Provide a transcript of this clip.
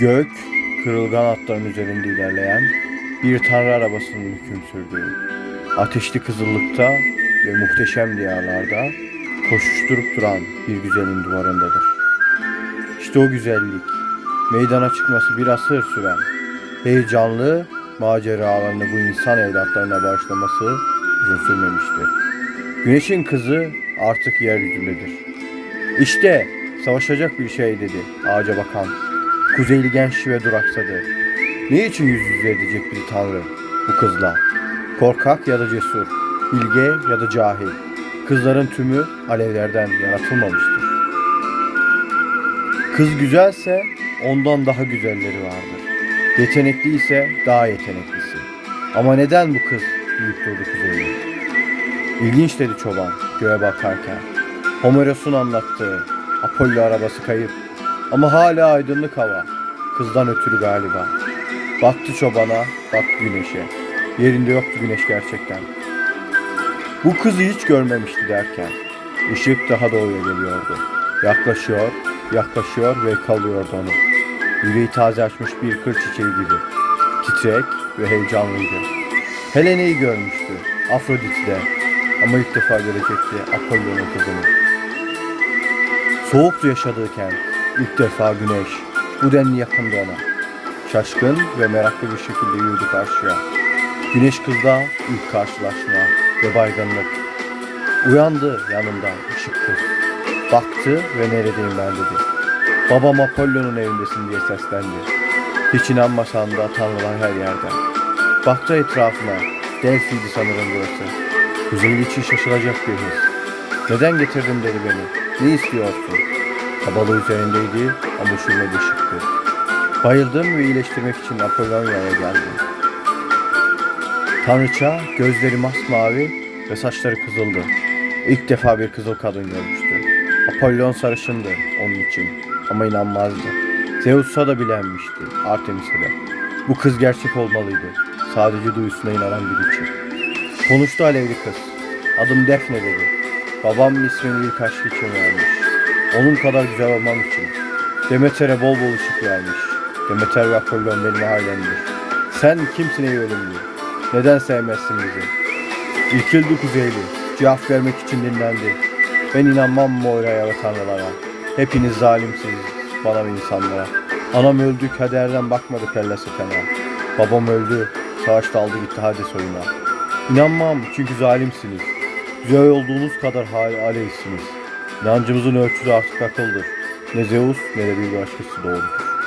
Gök, kırılgan atların üzerinde ilerleyen bir tanrı arabasının hüküm sürdüğü, ateşli kızıllıkta ve muhteşem diyarlarda koşuşturup duran bir güzelin duvarındadır. İşte o güzellik, meydana çıkması bir asır süren, heyecanlı maceralarını bu insan evlatlarına bağışlaması uzun sürmemiştir. Güneşin kızı artık yeryüzündedir. İşte savaşacak bir şey dedi ağaca bakan. Kuzeyli genç ve duraksadı. Ne için yüz yüze edecek bir tanrı bu kızla? Korkak ya da cesur, bilge ya da cahil. Kızların tümü alevlerden yaratılmamıştır. Kız güzelse ondan daha güzelleri vardır. Yetenekli ise daha yeteneklisi. Ama neden bu kız büyük durdu kuzeyli? İlginç dedi çoban göğe bakarken. Homeros'un anlattığı Apollo arabası kayıp ama hala aydınlık hava. Kızdan ötürü galiba. Baktı çobana, baktı güneşe. Yerinde yoktu güneş gerçekten. Bu kızı hiç görmemişti derken. ışık daha doğuya geliyordu. Yaklaşıyor, yaklaşıyor ve kalıyordu onu. Yüreği taze açmış bir kır çiçeği gibi. Titrek ve heyecanlıydı. Helene'yi görmüştü. Afrodit'de. Ama ilk defa görecekti Apollo'nun kızını. Soğuktu yaşadığı kent. İlk defa güneş. Bu denli yakındı ona. Şaşkın ve meraklı bir şekilde yürüdü karşıya. Güneş kızla ilk karşılaşma ve baygınlık. Uyandı yanında ışık kız. Baktı ve neredeyim ben dedi. Babam Apollo'nun evindesin diye seslendi. Hiç inanmasan da tanrılar her yerde. Baktı etrafına. Delphi'ydi sanırım burası. Kuzeyli için şaşılacak bir his. Neden getirdin dedi beni. Ne istiyorsun? Kabalığı üzerindeydi ama üşümedi şıkkı. Bayıldım ve iyileştirmek için Apollonya'ya geldim. Tanrıça gözleri masmavi ve saçları kızıldı. İlk defa bir kızıl kadın görmüştü. Apollon sarışındı onun için ama inanmazdı. Zeus'a da bilenmişti, Artemis'e de. Bu kız gerçek olmalıydı. Sadece duyusuna inanan biri için. Konuştu alevli kız. Adım Defne dedi. Babam ismini ilk aşk için vermiş. Onun kadar güzel olmam için. Demeter'e bol bol ışık vermiş. Demeter ve Apollon benim ailemdir. Sen kimsin ey ölümlü? Neden sevmezsin bizi? İrkildi kuzeyli. Cevap vermek için dinlendi. Ben inanmam Moira'ya ve tanrılara. Hepiniz zalimsiniz bana ve insanlara. Anam öldü kaderden bakmadı Pelleseten'e. Babam öldü. Savaşta aldı gitti hadi soyuna. İnanmam çünkü zalimsiniz. Güzel olduğunuz kadar hal aleyhsiniz. İnancımızın ölçüsü artık akıldır. Ne Zeus ne de bir başkası doğrudur.